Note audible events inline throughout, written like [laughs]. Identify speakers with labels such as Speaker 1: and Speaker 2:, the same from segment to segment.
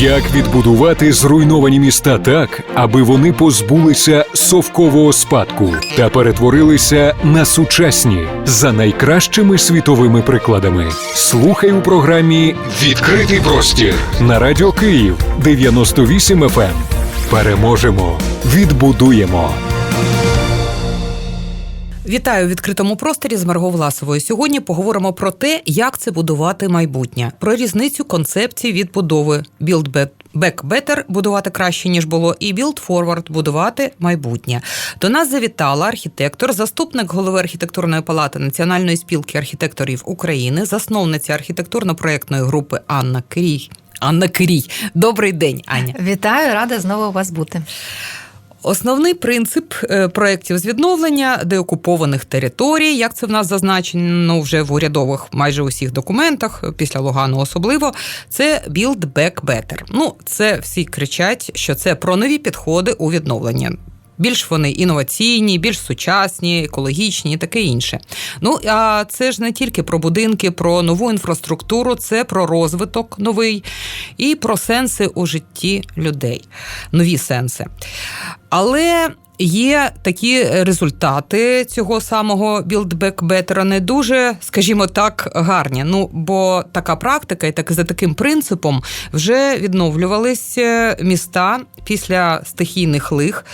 Speaker 1: Як відбудувати зруйновані міста так, аби вони позбулися совкового спадку та перетворилися на сучасні за найкращими світовими прикладами? Слухай у програмі Відкритий простір на радіо Київ 98 FM. ем. Переможемо, відбудуємо.
Speaker 2: Вітаю у відкритому просторі з Марго Власовою. Сьогодні поговоримо про те, як це будувати майбутнє, про різницю концепцій відбудови Build Back Back Better – будувати краще ніж було, і Build Forward – будувати майбутнє. До нас завітала архітектор, заступник голови архітектурної палати Національної спілки архітекторів України, засновниця архітектурно-проєктної групи Анна Крій. Анна Крій. Добрий день, Аня.
Speaker 3: Вітаю, рада знову у вас бути.
Speaker 2: Основний принцип е, проєктів з відновлення деокупованих територій, як це в нас зазначено вже в урядових майже усіх документах, після Лугану особливо, це Build Back Better. Ну, це всі кричать, що це про нові підходи у відновлення. Більш вони інноваційні, більш сучасні, екологічні і таке інше. Ну а це ж не тільки про будинки, про нову інфраструктуру, це про розвиток новий і про сенси у житті людей, нові сенси. Але є такі результати цього самого Build Back Better не дуже, скажімо так, гарні. Ну бо така практика, і так за таким принципом вже відновлювались міста після стихійних лих,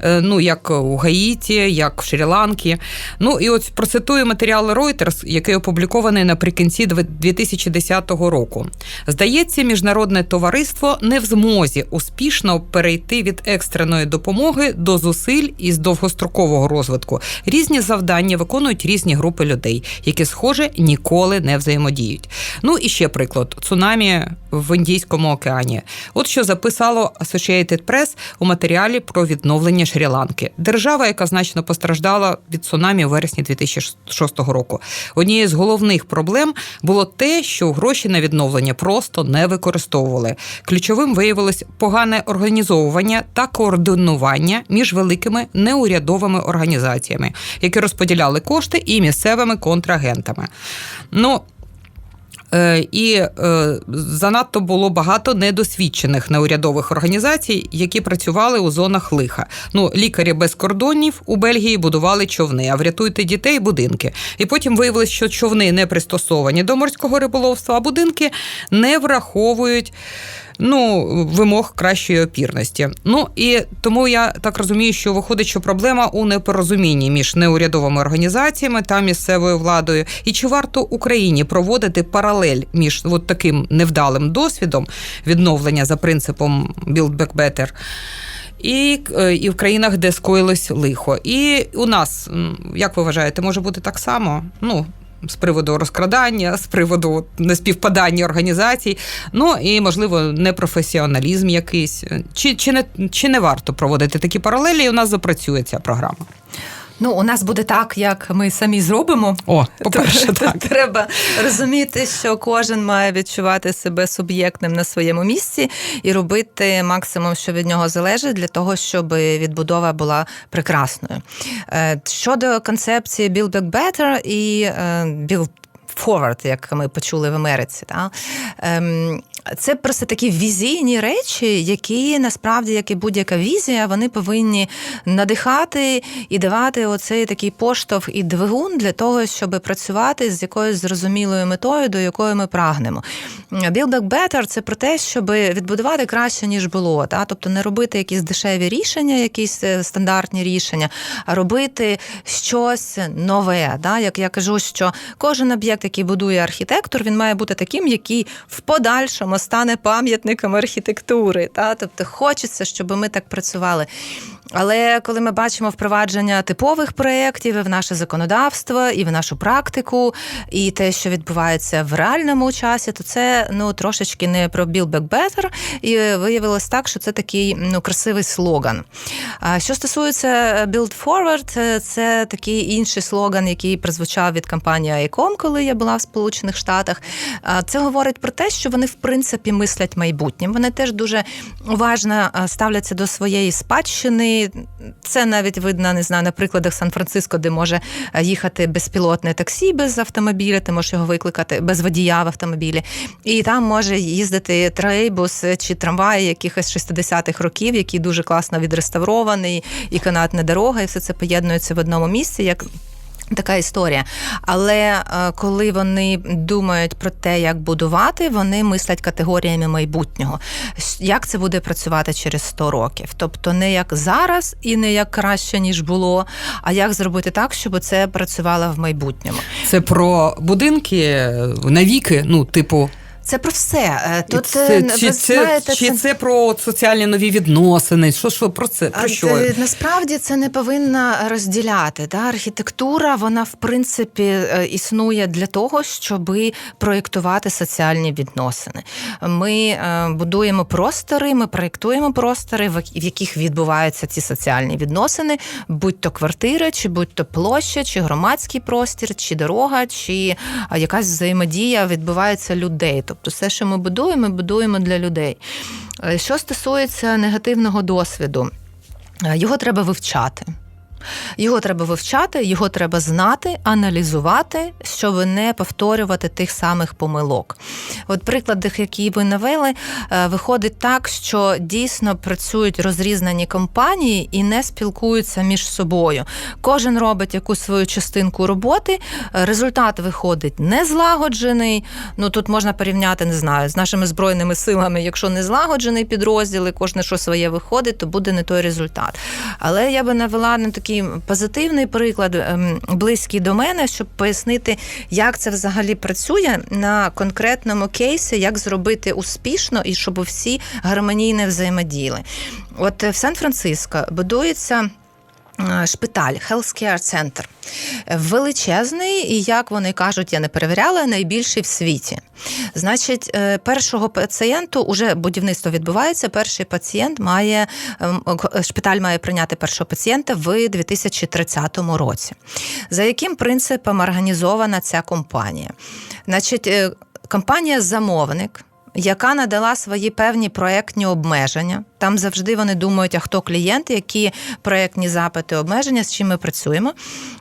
Speaker 2: е, ну як у Гаїті, як в Шрі-Ланкі. Ну і от процитую матеріали Reuters, який опублікований наприкінці 2010 року. Здається, міжнародне товариство не в змозі успішно перейти від екстреної допомоги до зусиль із довгострокового розвитку. Різні завдання виконують різні групи людей, які, схоже, ніколи не взаємодіють. Ну і ще приклад: цунамі в Індійському океані. От що записало Associated Press у матеріалі про відновлення Шрі-Ланки. Держава, яка значно постраждала від цунамі у вересні 2006 року. Однією з головних проблем було те, що гроші на відновлення просто не використовували. Ключовим виявилось погане організовування та координування між великими неурядовими організаціями, які розподіляли кошти і місцевими контрагентами. Ну, Е, І е, занадто було багато недосвідчених неурядових організацій, які працювали у зонах лиха. Ну, лікарі без кордонів у Бельгії будували човни, а врятуйте дітей будинки. І потім виявилось, що човни не пристосовані до морського риболовства, а будинки не враховують. Ну, вимог кращої опірності. Ну і тому я так розумію, що виходить, що проблема у непорозумінні між неурядовими організаціями та місцевою владою. І чи варто Україні проводити паралель між от таким невдалим досвідом відновлення за принципом Build Back Better і, і в країнах, де скоїлось лихо. І у нас, як ви вважаєте, може бути так само? Ну, з приводу розкрадання, з приводу неспівпадання організацій, ну і можливо непрофесіоналізм якийсь. Чи чи не чи не варто проводити такі паралелі? і У нас запрацює ця програма.
Speaker 3: Ну, у нас буде так, як ми самі зробимо.
Speaker 2: О, [laughs] по-перше, так.
Speaker 3: треба розуміти, що кожен має відчувати себе суб'єктним на своєму місці і робити максимум, що від нього залежить, для того, щоб відбудова була прекрасною. Щодо концепції Build Back Better і Build Forward, як ми почули в Америці, та це просто такі візійні речі, які насправді, як і будь-яка візія, вони повинні надихати і давати оцей такий поштовх і двигун для того, щоб працювати з якоюсь зрозумілою метою, до якої ми прагнемо. Build Back Better – це про те, щоб відбудувати краще ніж було. Та? Тобто не робити якісь дешеві рішення, якісь стандартні рішення, а робити щось нове. Та? Як я кажу, що кожен об'єкт, який будує архітектор, він має бути таким, який в подальшому стане пам'ятником архітектури. Та? Тобто хочеться, щоб ми так працювали. Але коли ми бачимо впровадження типових проєктів в наше законодавство і в нашу практику, і те, що відбувається в реальному часі, то це ну трошечки не про Build Back Better, і виявилось так, що це такий ну красивий слоган. Що стосується Build Forward, це такий інший слоган, який прозвучав від компанії ICOM, коли я була в Сполучених Штатах. Це говорить про те, що вони в принципі принципі мислять майбутнім. Вони теж дуже уважно е, ставляться до своєї спадщини. Це навіть видно, не знаю, на прикладах Сан-Франциско, де може е, їхати безпілотне таксі без автомобіля, ти можеш його викликати без водія в автомобілі. І там може їздити тролейбус чи трамвай якихось 60-х років, який дуже класно відреставрований, і канатна дорога, і все це поєднується в одному місці. як Така історія. Але е, коли вони думають про те, як будувати, вони мислять категоріями майбутнього. Як це буде працювати через 100 років? Тобто не як зараз і не як краще, ніж було, а як зробити так, щоб це працювало в майбутньому.
Speaker 2: Це про будинки е, навіки, ну, типу,
Speaker 3: Це про все. Е, Тут
Speaker 2: це,
Speaker 3: е,
Speaker 2: чи,
Speaker 3: ви
Speaker 2: це,
Speaker 3: знаєте,
Speaker 2: чи це про соціальні нові відносини? Що, що про це? Про що?
Speaker 3: е, Насправді це не повинно розділяти. Да? Архітектура, вона в принципі існує для того, щоб проєктувати соціальні відносини. Ми будуємо простори, ми проєктуємо простори, в в яких відбуваються ці соціальні відносини, будь то квартира, чи будь то площа, чи громадський простір, чи дорога, чи якась взаємодія відбувається людей. Тобто, все, що ми будуємо, ми будуємо для людей. Е, Що стосується негативного досвіду. Е, Його треба вивчати. Його треба вивчати, його треба знати, аналізувати, щоб не повторювати тих самих помилок. От приклади, які ви навели, е, виходить так, що дійсно працюють розрізнені компанії і не спілкуються між собою. Кожен робить якусь свою частинку роботи, е, результат виходить не злагоджений. Ну тут можна порівняти, не знаю, з нашими збройними силами. Якщо не злагоджений підрозділ, і кожне що своє виходить, то буде не той результат. Але я би навела на такий позитивний приклад, ем, близький до мене, щоб пояснити, як це взагалі працює на конкретному кейсі, як зробити успішно і щоб всі гармонійно взаємодіяли. От е, в Сан-Франциско будується. Е, Шпиталь, Healthcare Center. величезний, і як вони кажуть, я не перевіряла, найбільший в світі. Значить, е, першого пацієнту уже будівництво відбувається. Перший пацієнт має ем, шпиталь має прийняти першого пацієнта в 2030 році. За яким принципом організована ця компанія? Значить, е, компанія замовник. Яка надала свої певні проектні обмеження. Там завжди вони думають, а хто клієнт, які проектні запити, обмеження, з чим ми працюємо.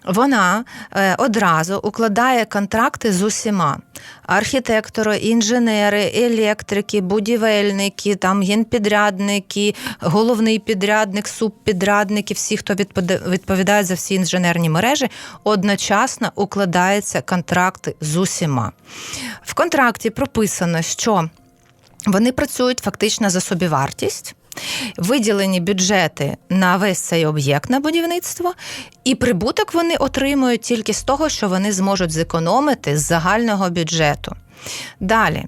Speaker 3: Вона е, одразу укладає контракти з усіма: архітектори, інженери, електрики, будівельники, там генпідрядники, головний підрядник, субпідрядники, всі, хто відповідає за всі інженерні мережі, одночасно укладаються контракти з усіма. В контракті прописано, що вони працюють фактично за собівартість. Виділені бюджети на весь цей об'єкт на будівництво, і прибуток вони отримують тільки з того, що вони зможуть зекономити з загального бюджету. Далі,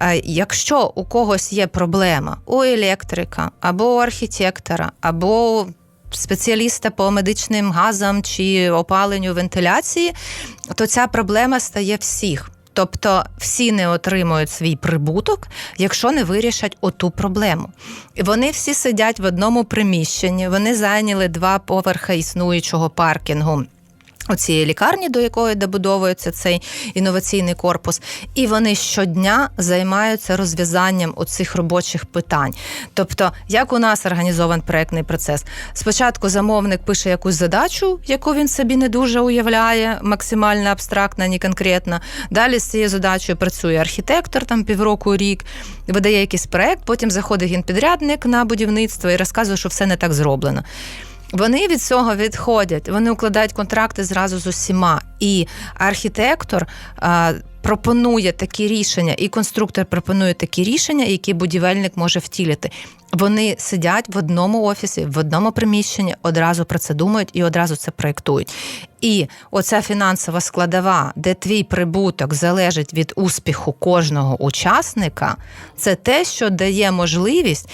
Speaker 3: е, якщо у когось є проблема у електрика або у архітектора, або спеціаліста по медичним газам чи опаленню вентиляції, то ця проблема стає всіх. Тобто всі не отримують свій прибуток, якщо не вирішать оту проблему. Вони всі сидять в одному приміщенні, вони зайняли два поверхи існуючого паркінгу. У цієї лікарні, до якої добудовується цей інноваційний корпус, і вони щодня займаються розв'язанням оцих робочих питань. Тобто, як у нас організований проектний процес? Спочатку замовник пише якусь задачу, яку він собі не дуже уявляє, максимально абстрактно, не конкретно. Далі з цією задачею працює архітектор, там півроку рік, видає якийсь проект, потім заходить генпідрядник на будівництво і розказує, що все не так зроблено. Вони від цього відходять, вони укладають контракти зразу з усіма. І архітектор а, пропонує такі рішення, і конструктор пропонує такі рішення, які будівельник може втілити. Вони сидять в одному офісі, в одному приміщенні, одразу про це думають і одразу це проєктують. І оця фінансова складова, де твій прибуток залежить від успіху кожного учасника, це те, що дає можливість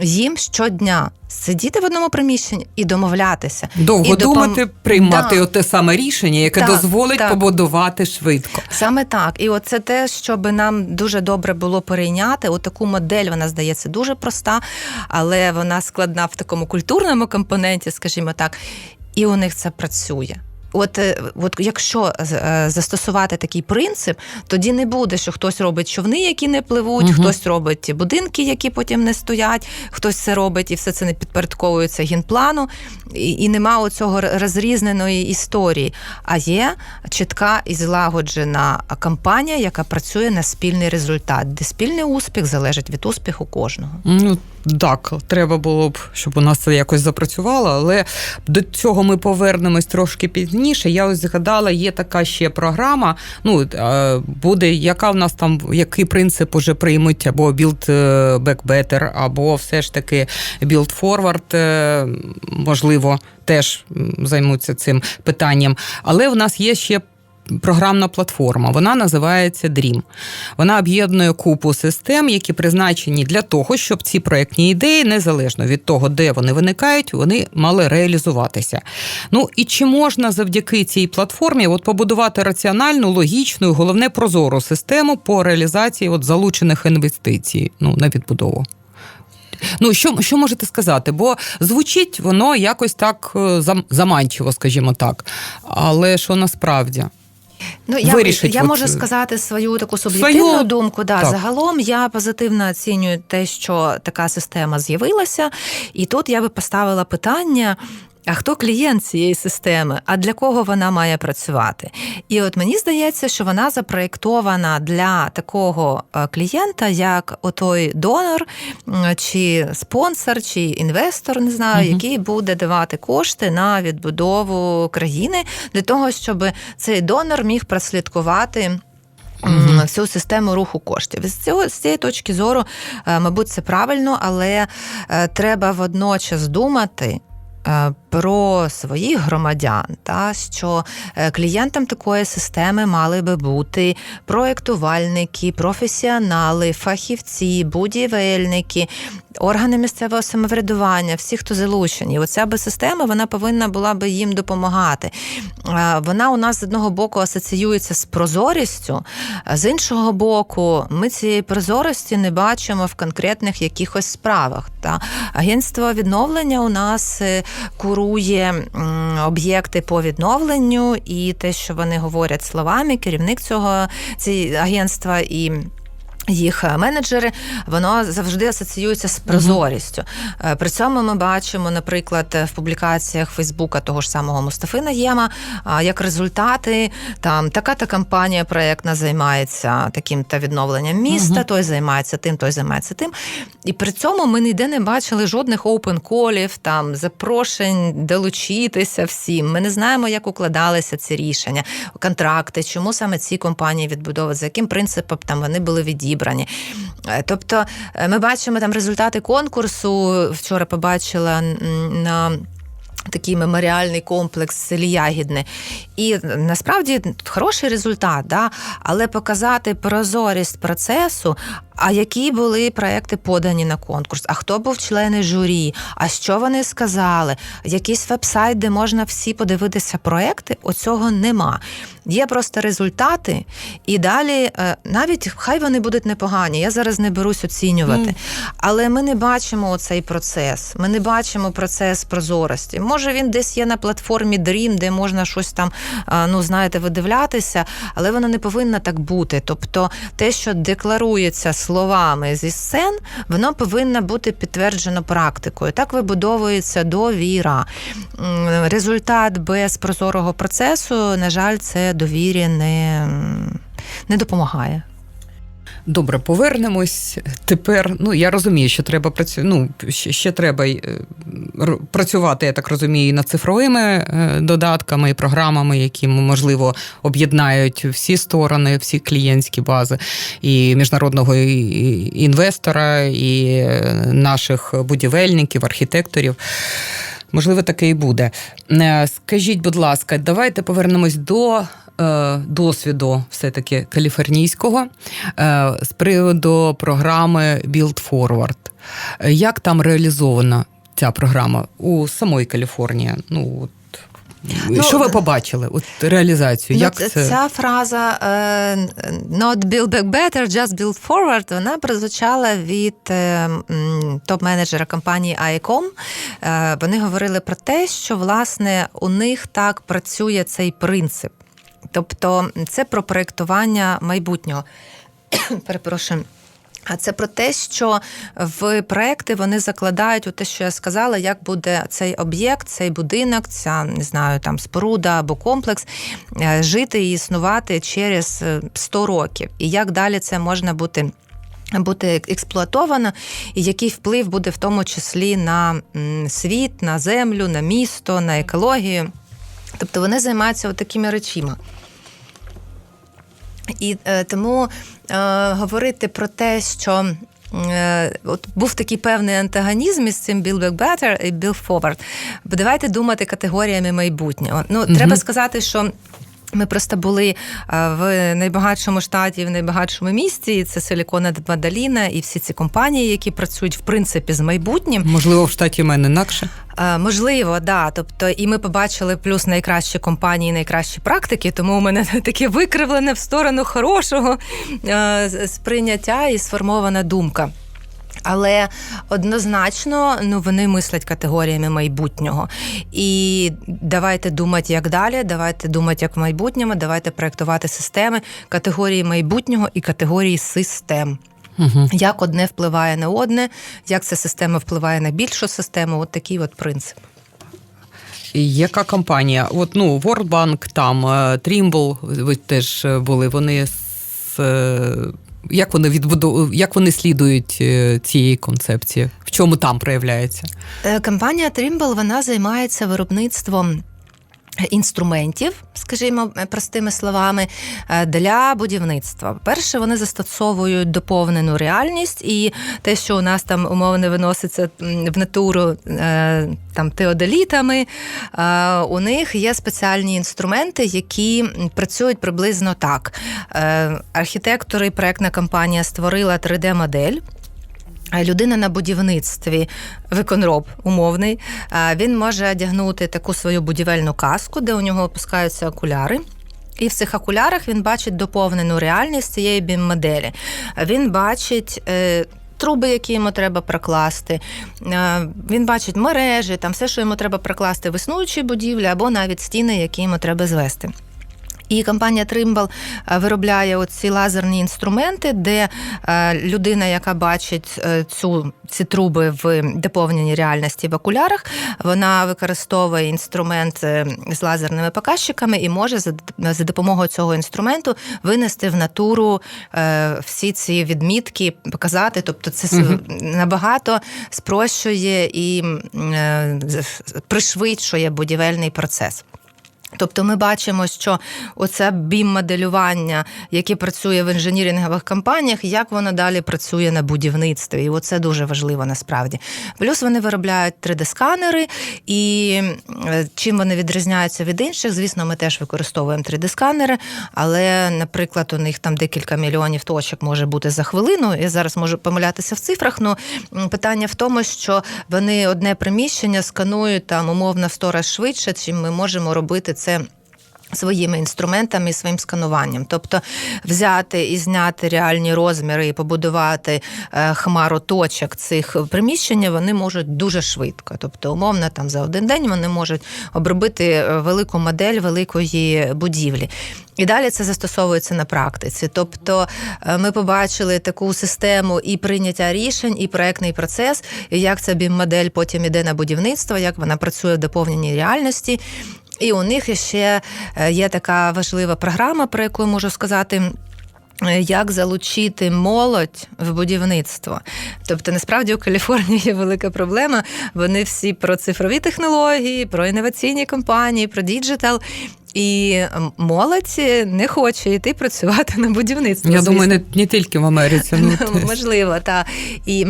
Speaker 3: їм щодня сидіти в одному приміщенні і домовлятися.
Speaker 2: Довго
Speaker 3: і допом-
Speaker 2: думати, приймати
Speaker 3: Да.
Speaker 2: оте саме рішення, яке
Speaker 3: Так,
Speaker 2: дозволить
Speaker 3: так.
Speaker 2: побудувати швидко.
Speaker 3: Саме так. І оце те, що би нам дуже добре було перейняти. Отаку модель вона здається дуже проста, але вона складна в такому культурному компоненті, скажімо так. І у них це працює. От, е, от якщо е, застосувати такий принцип, тоді не буде, що хтось робить човни, які не пливуть,
Speaker 2: Мгм.
Speaker 3: хтось робить будинки, які потім не стоять, хтось це робить і все це не підпорядковується генплану, і, і нема оцього розрізненої історії. А є чітка і злагоджена кампанія, яка працює на спільний результат, де спільний успіх залежить від успіху кожного.
Speaker 2: Ну так, треба було б, щоб у нас це якось запрацювало, але до цього ми повернемось трошки пізніше. Я ось згадала, є така ще програма. Ну е, буде, яка в нас там, який принцип уже приймуть, або Build е, Back Better, або все ж таки Build Forward, е, можливо, теж займуться цим питанням. Але в нас є ще програмна платформа. Вона називається Dream. Вона об'єднує купу систем, які призначені для того, щоб ці проектні ідеї, незалежно від того, де вони виникають, вони мали реалізуватися. Ну і чи можна завдяки цій платформі от побудувати раціональну, логічну головне прозору систему по реалізації от залучених інвестицій ну, на відбудову? Ну, що, що можете сказати? Бо звучить воно якось так е, заманчиво, скажімо так. Але що насправді?
Speaker 3: Ну, я,
Speaker 2: вирішить
Speaker 3: я
Speaker 2: от,
Speaker 3: можу
Speaker 2: е,
Speaker 3: сказати свою таку суб'єктивну
Speaker 2: свою-
Speaker 3: думку. Да,
Speaker 2: так.
Speaker 3: загалом я позитивно оцінюю те, що така система з'явилася, і тут я би поставила питання. А хто клієнт цієї системи? А для кого вона має працювати? І от мені здається, що вона запроєктована для такого е, клієнта, як отой донор, чи спонсор, чи інвестор, не знаю,
Speaker 2: Мгм.
Speaker 3: який буде давати кошти на відбудову країни для того, щоб цей донор міг прослідкувати.
Speaker 2: Мгм.
Speaker 3: Всю систему руху коштів. З цього з цієї точки зору, е, мабуть, це правильно, але е, треба водночас думати. Про своїх громадян, та що е, клієнтам такої системи мали би бути проєктувальники, професіонали, фахівці, будівельники, органи місцевого самоврядування, всі, хто залучені. Оця би система вона повинна була би їм допомагати. Е, Вона у нас з одного боку асоціюється з прозорістю, а з іншого боку, ми цієї прозорості не бачимо в конкретних якихось справах. Та агентство відновлення у нас е, курує об'єкти по відновленню, і те, що вони говорять словами, керівник цього цієї агентства і. Їх е, менеджери, воно завжди асоціюється з прозорістю. Е, При цьому ми бачимо, наприклад, в публікаціях Фейсбука того ж самого Мустафи Наєма, як результати, там така-та компанія проєктна займається таким та відновленням міста,
Speaker 2: Мгм.
Speaker 3: той займається тим, той займається тим. І при цьому ми ніде не бачили жодних оупен-колів, там запрошень долучитися всім. Ми не знаємо, як укладалися ці рішення, контракти, чому саме ці компанії відбудовують, за яким принципом там вони були відібрані. Е, Тобто, е, ми бачимо там результати конкурсу. Вчора побачила на. Такий меморіальний комплекс селі Ягідне. І насправді хороший результат, да? але показати прозорість процесу, а які були проекти подані на конкурс, а хто був члени журі, а що вони сказали, якийсь веб-сайт, де можна всі подивитися проекти, оцього нема. Є просто результати, і далі е, навіть хай вони будуть непогані. Я зараз не берусь оцінювати.
Speaker 2: Мгм.
Speaker 3: Але ми не бачимо цей процес. Ми не бачимо процес прозорості. Може, він десь є на платформі Dream, де можна щось там, ну знаєте, видивлятися, але воно не повинно так бути. Тобто, те, що декларується словами зі сцен, воно повинно бути підтверджено практикою. Так вибудовується довіра. Результат без прозорого процесу, на жаль, це довірі не, не допомагає.
Speaker 2: Добре, повернемось тепер. Ну я розумію, що треба працю... ну, ще, ще треба е, працювати, я так розумію, над цифровими е, додатками і програмами, які можливо об'єднають всі сторони, всі клієнтські бази, і міжнародного інвестора, і е, наших будівельників, архітекторів. Можливо, таке і буде. Скажіть, будь ласка, давайте повернемось до е, досвіду все-таки каліфорнійського е, з приводу програми Build Forward. Як там реалізована ця програма у самої Каліфорнії? Ну, от,
Speaker 3: Ну,
Speaker 2: що ви побачили? От реалізацію? Як
Speaker 3: ну,
Speaker 2: це?
Speaker 3: Ця фраза е, not build back better, just build forward, вона прозвучала від топ-менеджера компанії ICOM. Вони говорили про те, що власне у них так працює цей принцип. Тобто це про проєктування майбутнього. [coughs] Перепрошую. А це про те, що в проекти вони закладають у те, що я сказала, як буде цей об'єкт, цей будинок, ця не знаю, там споруда або комплекс е, жити і існувати через е, 100 років, і як далі це можна бути. Бути експлуатовано, і який вплив буде в тому числі на світ, на землю, на місто, на екологію. Тобто вони займаються такими речима. І е, тому е, говорити про те, що е, от був такий певний антагонізм із цим Build Back Better і Build Forward. Давайте думати категоріями майбутнього. Ну,
Speaker 2: Мгм.
Speaker 3: треба сказати, що. Ми просто були е, в найбагатшому штаті, в найбагатшому місті. і Це Силікона Мадаліна і всі ці компанії, які працюють в принципі з майбутнім.
Speaker 2: Можливо, в штаті в мене інакше.
Speaker 3: Е, Можливо, да. Тобто, і ми побачили плюс найкращі компанії, найкращі практики. Тому у мене [laughs] таке викривлене в сторону хорошого е, сприйняття і сформована думка. Але однозначно ну вони мислять категоріями майбутнього. І давайте думати, як далі, давайте думати, як в майбутньому, давайте проектувати системи категорії майбутнього і категорії систем.
Speaker 2: Угу.
Speaker 3: Як одне впливає на одне, як ця система впливає на більшу систему. От такий от принцип.
Speaker 2: Яка компанія? От ну World Bank, там е, Trimble, ви теж були. Вони з е, як вони відбудов... як вони слідують е, цієї концепції? В чому там проявляється?
Speaker 3: Е, Компанія Trimble, вона займається виробництвом. Інструментів, скажімо, простими словами, е, для будівництва. Перше, вони застосовують доповнену реальність, і те, що у нас там умовно виноситься в натуру е, там теодолітами, е, у них є спеціальні інструменти, які працюють приблизно так. Архітектори проектна компанія створила 3D-модель. Людина на будівництві, виконроб умовний, він може одягнути таку свою будівельну каску, де у нього опускаються окуляри. І в цих окулярах він бачить доповнену реальність цієї бім-моделі. Він бачить. Е, Труби, які йому треба прокласти, Е, він бачить мережі, там все, що йому треба прокласти в існуючій будівлі, або навіть стіни, які йому треба звести. І компанія Trimble е, виробляє оці лазерні інструменти, де е, людина, яка бачить е, цю ці труби в доповненій реальності в окулярах, вона використовує інструмент з лазерними показчиками і може за, допомогою цього інструменту винести в натуру всі ці відмітки, показати. Тобто, це с- набагато спрощує і пришвидшує будівельний процес. Тобто ми бачимо, що оце бім-моделювання, яке працює в інженірингових компаніях, як воно далі працює на будівництві. І оце дуже важливо насправді. Плюс вони виробляють 3D-сканери, і е, чим вони відрізняються від інших, звісно, ми теж використовуємо 3D-сканери, але, наприклад, у них там декілька мільйонів точок може бути за хвилину. Я зараз можу помилятися в цифрах. Ну питання в тому, що вони одне приміщення сканують там умовно в 100 раз швидше, чим ми можемо робити це. Своїми інструментами своїм скануванням, тобто взяти і зняти реальні розміри і побудувати е, хмару точок цих приміщень, вони можуть дуже швидко. Тобто, умовно, там за один день вони можуть обробити е, велику модель великої будівлі. І далі це застосовується на практиці. Тобто е, ми побачили таку систему і прийняття рішень, і проектний процес, і як ця бім-модель потім іде на будівництво, як вона працює в доповненій реальності. І у них ще е, є така важлива програма, про яку я можу сказати. е, Як залучити молодь в будівництво? Тобто, насправді у Каліфорнії є велика проблема. Вони всі про цифрові технології, про інноваційні компанії, про діджитал. І молодь не хоче йти працювати на будівництво.
Speaker 2: Я думаю, не, не тільки в Америці. Ну, [laughs]
Speaker 3: Можливо, так. І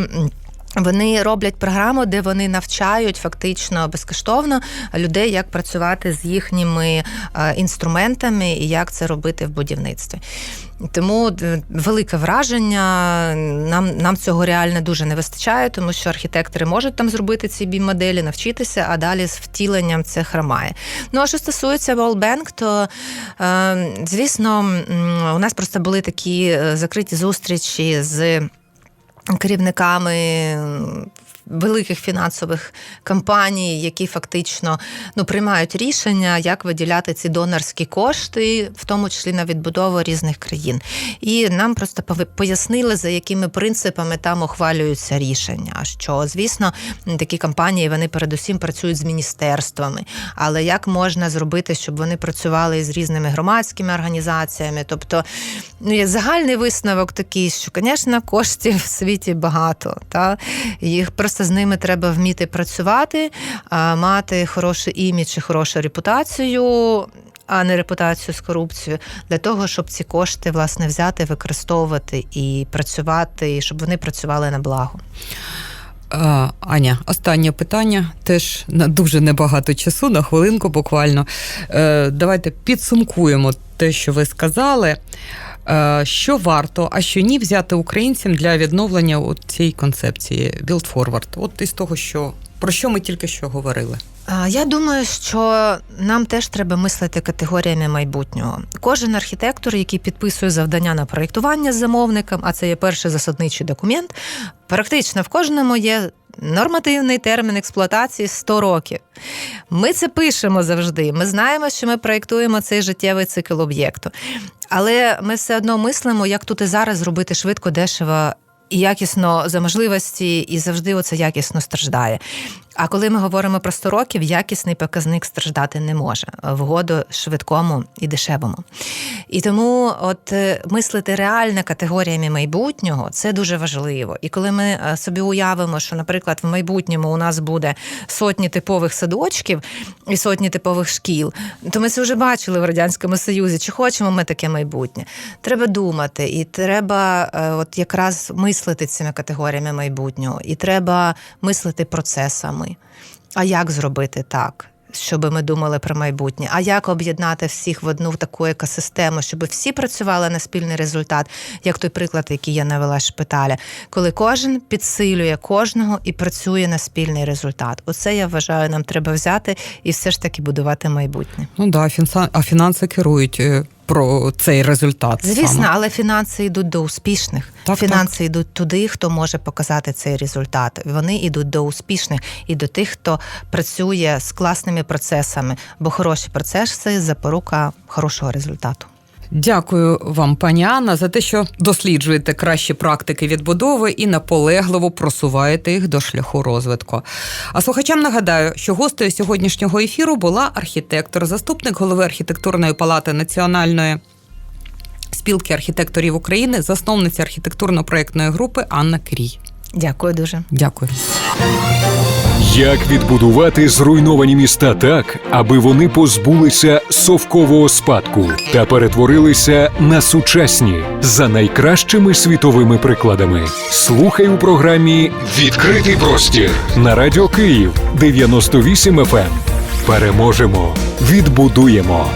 Speaker 3: вони роблять програму, де вони навчають фактично безкоштовно людей, як працювати з їхніми е, інструментами і як це робити в будівництві. Тому е, велике враження. Нам, нам цього реально дуже не вистачає, тому що архітектори можуть там зробити ці бім-моделі, навчитися, а далі з втіленням це хромає. Ну а що стосується Bank, то е, звісно, у нас просто були такі закриті зустрічі з керівниками. Великих фінансових компаній, які фактично ну приймають рішення, як виділяти ці донорські кошти, в тому числі на відбудову різних країн. І нам просто пояснили, за якими принципами там ухвалюються рішення. Що звісно, такі компанії вони передусім працюють з міністерствами. Але як можна зробити, щоб вони працювали з різними громадськими організаціями? Тобто, ну є загальний висновок такий, що, звісно, коштів в світі багато. Та їх просто з ними треба вміти працювати, мати хороший імідж і хорошу репутацію. А не репутацію з корупцією для того, щоб ці кошти власне взяти, використовувати і працювати, і щоб вони працювали на благо.
Speaker 2: Аня, останнє питання. Теж на дуже небагато часу, на хвилинку буквально. Е, давайте підсумкуємо те, що ви сказали. Е, що варто, а що ні, взяти українцям для відновлення от цієї концепції Build Forward? От із того, що про що ми тільки що говорили.
Speaker 3: Я думаю, що нам теж треба мислити категоріями майбутнього. Кожен архітектор, який підписує завдання на проєктування з замовником, а це є перший засадничий документ, практично в кожному є нормативний термін експлуатації 100 років. Ми це пишемо завжди. Ми знаємо, що ми проєктуємо цей життєвий цикл об'єкту. Але ми все одно мислимо, як тут і зараз зробити швидко, дешево. І якісно за можливості, і завжди оце якісно страждає. А коли ми говоримо про 100 років, якісний показник страждати не може вгоду швидкому і дешевому. І тому, от е, мислити реально категоріями майбутнього це дуже важливо. І коли ми е, собі уявимо, що, наприклад, в майбутньому у нас буде сотні типових садочків і сотні типових шкіл, то ми це вже бачили в радянському союзі. Чи хочемо ми таке майбутнє? Треба думати, і треба е, от якраз мислити цими категоріями майбутнього, і треба мислити процесами. А як зробити так? Щоб ми думали про майбутнє, а як об'єднати всіх в одну таку екосистему, щоб всі працювали на спільний результат, як той приклад, який я навела шпиталя, коли кожен підсилює кожного і працює на спільний результат. Оце я вважаю, нам треба взяти і все ж таки будувати майбутнє.
Speaker 2: Ну да, а фінанси керують е, про цей результат.
Speaker 3: Звісно,
Speaker 2: саме.
Speaker 3: але фінанси йдуть до успішних.
Speaker 2: Так,
Speaker 3: фінанси йдуть туди, хто може показати цей результат. Вони йдуть до успішних і до тих, хто працює з класними процесами, бо хороші процеси запорука хорошого результату.
Speaker 2: Дякую вам, пані Анна, за те, що досліджуєте кращі практики відбудови і наполегливо просуваєте їх до шляху розвитку. А слухачам нагадаю, що гостею сьогоднішнього ефіру була архітектор, заступник голови архітектурної палати національної. Спілки архітекторів України, засновниця архітектурно-проєктної групи Анна Крій.
Speaker 3: Дякую дуже.
Speaker 2: Дякую.
Speaker 1: Як відбудувати зруйновані міста так, аби вони позбулися совкового спадку та перетворилися на сучасні за найкращими світовими прикладами? Слухай у програмі Відкритий простір на радіо Київ 98 FM. Переможемо, відбудуємо.